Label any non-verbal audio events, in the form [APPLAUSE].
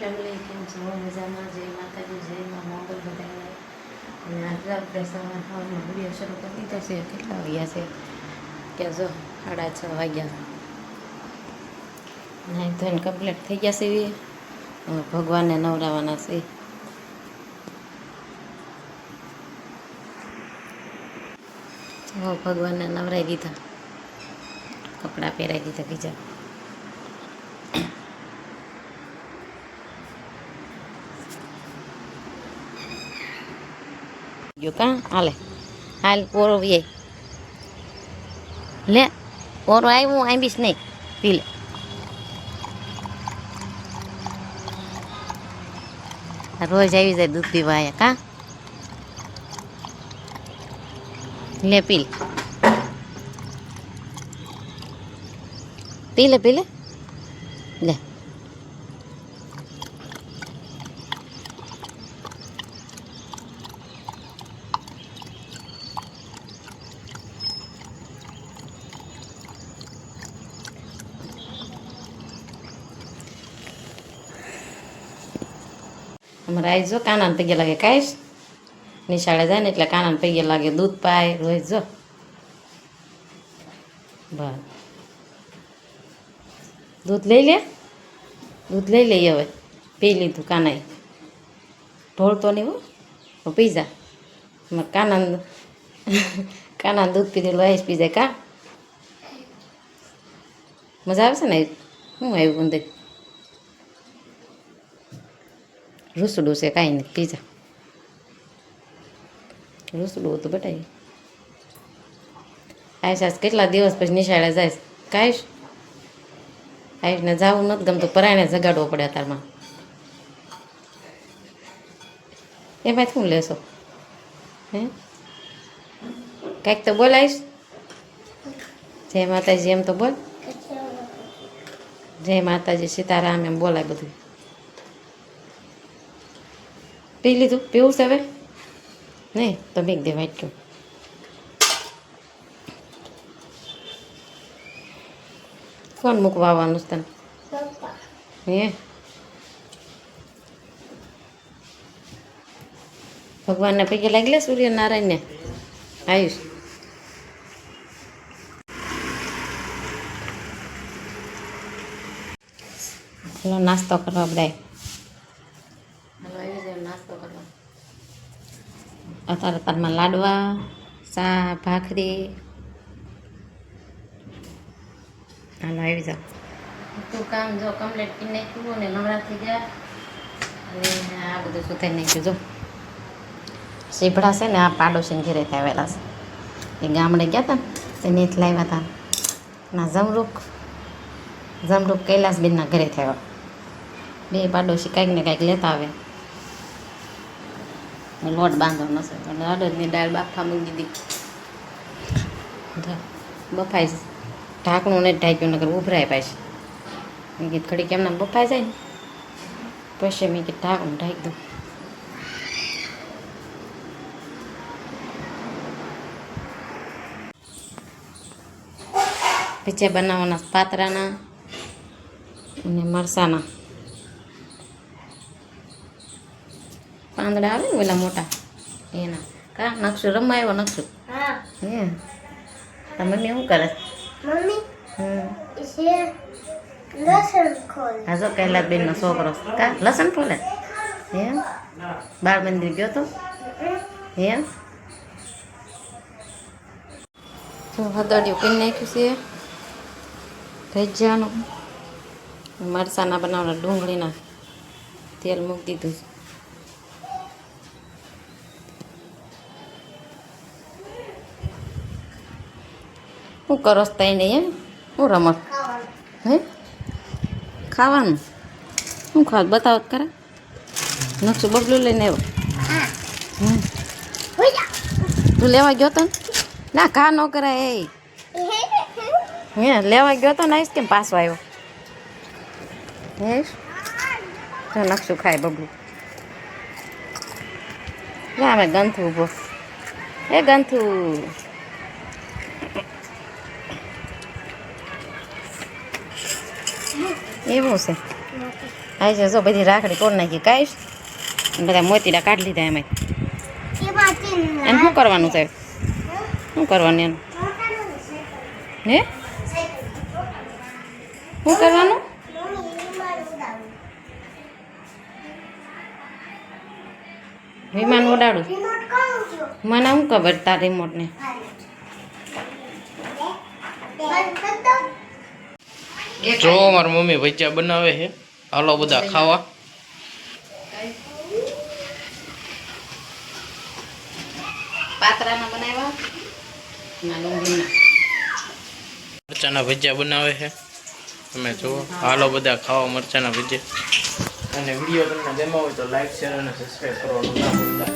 Family કેમ છો મજામાં જય માતાજી જય મા મોગલ બધાને અને આટલા બધા સવાર વીડિયો શરૂ કરી દીધો છે, કેટલા વાગ્યા છે? કે જો? સાડા છ વાગ્યા. નાઈ ધોઈને કમ્પ્લીટ થઈ ગયા છે હવે ભગવાનને નવરાવાના છે. ભગવાનને નવરાવી દીધા. કપડાં પહેરાવી દીધા બીજા. ગયો કા હાલે હાલ પોરો વે લે પોરો આવ્યું આંબીશ નહીં પી રોજ આવી જાય દૂધ પીવા કા લે પી લે પી લે પી લે લે અમારે આવી જો કાનાને પગે લાગે કાંઈશ નિશાળે જાય ને એટલે કાનાને પગે લાગે દૂધ પાય, રોજ જો. બસ. દૂધ લઈ લે. દૂધ લઈ લઈએ હવે. પી લીધું કાનાએ. ઢોળતો નહીં હો. પી જા. કાના કાના [LAUGHS] દૂધ પીધેલું આવીશ પી જાય કા? મજા આવશે ને? શું આવ્યું અંદર? રૂસડું છે, કાંઈ નહીં પીઝા રૂસડું હતું બટાઈ. આજ કેટલા દિવસ પછી નિશાળે જાય કાંઈશ? ને જવું નથી ગમતું પરાયણે જગાડવો પડે તારમાં. એમાં શું લેશો? હે? કાંઈક તો બોલાવીશ જય માતાજી, એમ તો બોલ. જય માતાજી, સીતારામ, એમ બોલાય બધું. પી લીધું પીવું છે હવે નહીં તો એક દે વાટક્યું કોણ મૂકવા આવવાનું છે તને હે ભગવાનને પૈકી લાગેલા સૂર્યનારાયણને? આયુષ. નાસ્તો કરવા બધાય હાલો આવી જાય નાસ્તો કરવા અત્યારે તારમાં લાડવા ચા ભાખરી. હાલો, આવી જાઓ. તું કામ જો કમ્પ્લેટ કરી નાખ્યું અને નવરા થઈ ગયા અને આ બધું સુધાઈ નાખ્યું, જો. સીભડા છે ને આ પાડોશીને ઘેરેથી આવેલા છે. એ ગામડે ગયા હતા તે જ લાવ્યા હતા ના જમરૂખ જમરૂખ કૈલાસબેનના ઘરે થયા બે પાડોશી કાંઈક ને કાંઈક લેતા આવે. લોટ બાંધવાનો છે અને અડદની દાળ બાફા મૂકી દીધી બફાઈ ઢાંકણું ને ઢાંક્યું નગર ઉભરાય પાછી. મેં કીધું ઘડી કેમ બફાઈ જાય ને. પછી મેં કીધું ઢાંકણું ઢાંકી દઉં. પીછે બનાવવાના પાતરાના અને મરસાના પાંદડા આવે ને ઓલા મોટા એના. કા નકશું રમાયો નકશું? હા. હે. તમે મમ્મી શું કરે? મમ્મી? હમ. ખોલ. જો કૈલાસ બેનનો છોકરો. કા લસણ ફોલે હે? બાળ મંદિર ગયો તો? હે? જો હદડિયું કરી નાખ્યું છે. ભેજાનું મરસાના બનાવવાના ડુંગળીના તેલ મૂકી દીધું છે. શું કરો તઈ નહીં હે શું રમત. હે? ખાવાનું? શું ખાવ બતાવો ખરા નકશું બબલું લઈને આવ્યો. હા. તું લેવા ગયો તો ને? ઘા ન કરાય એ. હે લેવા ગયો તો ને કેમ પાછો આવ્યો. હે? તો નકશું ખાય બબલું ના અમે ગંથું ઊભો એ ગંથું. એવું છે. આવી છે જો બધી રાખડી તોડ નાખી કાઈશ બધા મોતીડા કાઢી લીધા એમાં અને શું કરવાનું છે? શું કરવાનું એનું? હે? શું કરવાનું? વિમાન ઉડાડું. મને શું ખબર તાર રિમોટને? જો મારી મમ્મી ભજીયા બનાવે છે હાલો બધા ખાવા. પાતરાના બનાવ્યા? મરચાના ભજીયા બનાવે છે. તમે જુઓ હાલો બધા ખાવા મરચાના ભજીયા. અને વીડિયો તમને ગમ્યો હોય તો લાઈક શેર અને સબસ્ક્રાઈબ કરવાનું ના ભૂલતા.